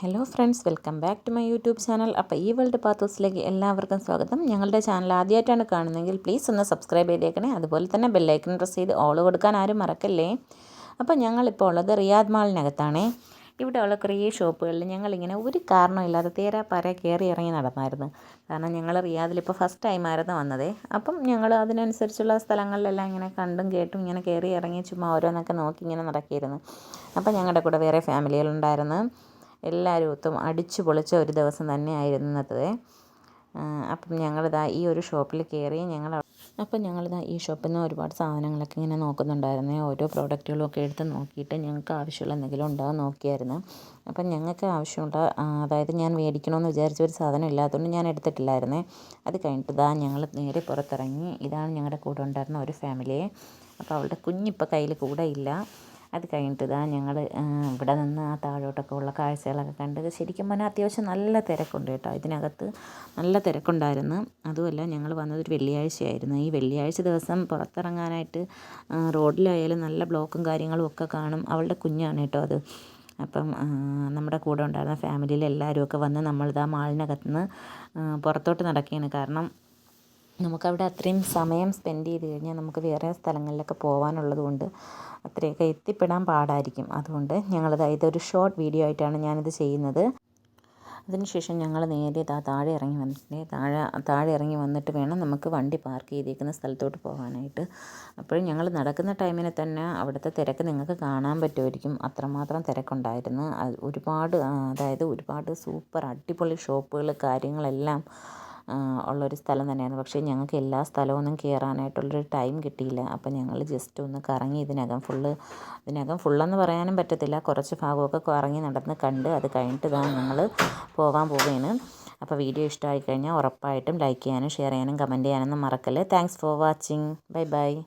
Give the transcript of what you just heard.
Hello friends welcome back to my YouTube channel അപ്പോൾ ഈ world പാത്തോസിലേക്ക് എല്ലാവർക്കും സ്വാഗതം. ഞങ്ങളുടെ ചാനൽ ആദ്യമായിട്ടാണ് കാണുന്നതെങ്കിൽ പ്ലീസ് ഒന്ന് സബ്സ്ക്രൈബ് ചെയ്തേക്കണേ. അതുപോലെ തന്നെ ബെല്ലൈക്കൺ പ്രസ് ചെയ്ത് ഓൾ കൊടുക്കാൻ ആരും മറക്കല്ലേ? അപ്പോൾ ഞങ്ങളിപ്പോൾ ഉള്ളത് റിയാദ് മാളിനകത്താണേ ഇവിടെ ഉള്ള കുറേ ഷോപ്പുകളിൽ ഞങ്ങളിങ്ങനെ ഒരു കാരണമില്ലാതെ തേരാ പാര കയറി ഇറങ്ങി നടന്നായിരുന്നു. കാരണം ഞങ്ങൾ റിയാദിൽ ഇപ്പോൾ ഫസ്റ്റ് ടൈമായിരുന്നു വന്നതേ. അപ്പം ഞങ്ങൾ അതിനനുസരിച്ചുള്ള സ്ഥലങ്ങളിലെല്ലാം ഇങ്ങനെ കണ്ടും കേട്ടും ഇങ്ങനെ കയറി ഇറങ്ങി ചുമ്മാ ഓരോന്നൊക്കെ നോക്കി ഇങ്ങനെ നടക്കിയിരുന്നു. അപ്പം ഞങ്ങളുടെ കൂടെ വേറെ ഫാമിലികളുണ്ടായിരുന്നു എല്ലാവരും ഒത്തും അടിച്ചു പൊളിച്ച ഒരു ദിവസം തന്നെയായിരുന്നു ഇന്നത്തത്. അപ്പം ഞങ്ങളിതാ ഈ ഒരു ഷോപ്പിൽ കയറി ഞങ്ങൾ അപ്പം ഞങ്ങളിതാ ഈ ഷോപ്പിൽ നിന്ന് ഒരുപാട് സാധനങ്ങളൊക്കെ ഇങ്ങനെ നോക്കുന്നുണ്ടായിരുന്നു. ഓരോ പ്രോഡക്റ്റുകളൊക്കെ എടുത്ത് നോക്കിയിട്ട് ഞങ്ങൾക്ക് ആവശ്യമുള്ള എന്തെങ്കിലും ഉണ്ടോ നോക്കിയായിരുന്നു. അപ്പം ഞങ്ങൾക്ക് ആവശ്യമുള്ള അതായത് ഞാൻ മേടിക്കണമെന്ന് വിചാരിച്ച ഒരു സാധനം ഇല്ലാത്തതുകൊണ്ട് ഞാൻ എടുത്തിട്ടില്ലായിരുന്നേ. അത് കഴിഞ്ഞിട്ട് ഇതാ ഞങ്ങൾ നേരെ പുറത്തിറങ്ങി. ഇതാണ് ഞങ്ങളുടെ കൂടെ ഉണ്ടായിരുന്ന ഒരു ഫാമിലിയെ അപ്പോൾ അവളുടെ കുഞ്ഞിപ്പോൾ കയ്യിൽ കൂടെ ഇല്ല. അത് കഴിഞ്ഞിട്ട് ഇതാ ഞങ്ങൾ ഇവിടെ നിന്ന് ആ താഴോട്ടൊക്കെ ഉള്ള കാഴ്ചകളൊക്കെ കണ്ടത് ശരിക്കും പറഞ്ഞാൽ അത്യാവശ്യം നല്ല തിരക്കുണ്ട് കേട്ടോ. ഇതിനകത്ത് നല്ല തിരക്കുണ്ടായിരുന്നു. അതുമല്ല ഞങ്ങൾ വന്നത് ഒരു വെള്ളിയാഴ്ചയായിരുന്നു. ഈ വെള്ളിയാഴ്ച ദിവസം പുറത്തിറങ്ങാനായിട്ട് റോഡിലായാലും നല്ല ബ്ലോക്കും കാര്യങ്ങളും ഒക്കെ കാണും. അവളുടെ കുഞ്ഞാണ് കേട്ടോ അത്. അപ്പം നമ്മുടെ കൂടെ ഉണ്ടായിരുന്ന ഫാമിലിയിൽ എല്ലാവരും ഒക്കെ വന്ന് നമ്മളിതാ മാളിനകത്ത് നിന്ന് പുറത്തോട്ട് നടക്കുകയാണ് കാരണം നമുക്കവിടെ അത്രയും സമയം സ്പെൻഡ് ചെയ്ത് കഴിഞ്ഞാൽ നമുക്ക് വേറെ സ്ഥലങ്ങളിലൊക്കെ പോകാനുള്ളത് കൊണ്ട് അത്രയൊക്കെ എത്തിപ്പെടാൻ പാടായിരിക്കും. അതുകൊണ്ട് ഞങ്ങളത് ഇതൊരു ഷോർട്ട് വീഡിയോ ആയിട്ടാണ് ഞാനിത് ചെയ്യുന്നത്. അതിനുശേഷം ഞങ്ങൾ നേരെ താ താഴെ ഇറങ്ങി വന്നിട്ട് താഴെ താഴെ ഇറങ്ങി വന്നിട്ട് വേണം നമുക്ക് വണ്ടി പാർക്ക് ചെയ്തേക്കുന്ന സ്ഥലത്തോട്ട് പോകാനായിട്ട്. അപ്പോഴും ഞങ്ങൾ നടക്കുന്ന ടൈമിന് തന്നെ അവിടുത്തെ തിരക്ക് നിങ്ങൾക്ക് കാണാൻ പറ്റുമായിരിക്കും. അത്രമാത്രം തിരക്കുണ്ടായിരുന്നു. ഒരുപാട് അതായത് ഒരുപാട് സൂപ്പർ അടിപൊളി ഷോപ്പുകൾ കാര്യങ്ങളെല്ലാം ഉള്ളൊരു സ്ഥലം തന്നെയായിരുന്നു. പക്ഷേ ഞങ്ങൾക്ക് എല്ലാ സ്ഥലമൊന്നും കയറാനായിട്ടുള്ളൊരു ടൈം കിട്ടിയില്ല. അപ്പം ഞങ്ങൾ ജസ്റ്റ് ഒന്ന് കറങ്ങി ഇതിനകം ഫുള്ള് ഇതിനകം ഫുള്ളെന്ന് പറയാനും പറ്റത്തില്ല. കുറച്ച് ഭാഗമൊക്കെ കറങ്ങി നടന്ന് കണ്ട് അത് കഴിഞ്ഞിട്ട് ഇതാണ് ഞങ്ങൾ പോകാൻ പോവുകയാണ് അപ്പോൾ വീഡിയോ ഇഷ്ടമായി കഴിഞ്ഞാൽ ഉറപ്പായിട്ടും ലൈക്ക് ചെയ്യാനും ഷെയർ ചെയ്യാനും കമന്റ് ചെയ്യാനൊന്നും മറക്കല്ലേ. Thanks for watching. Bye bye.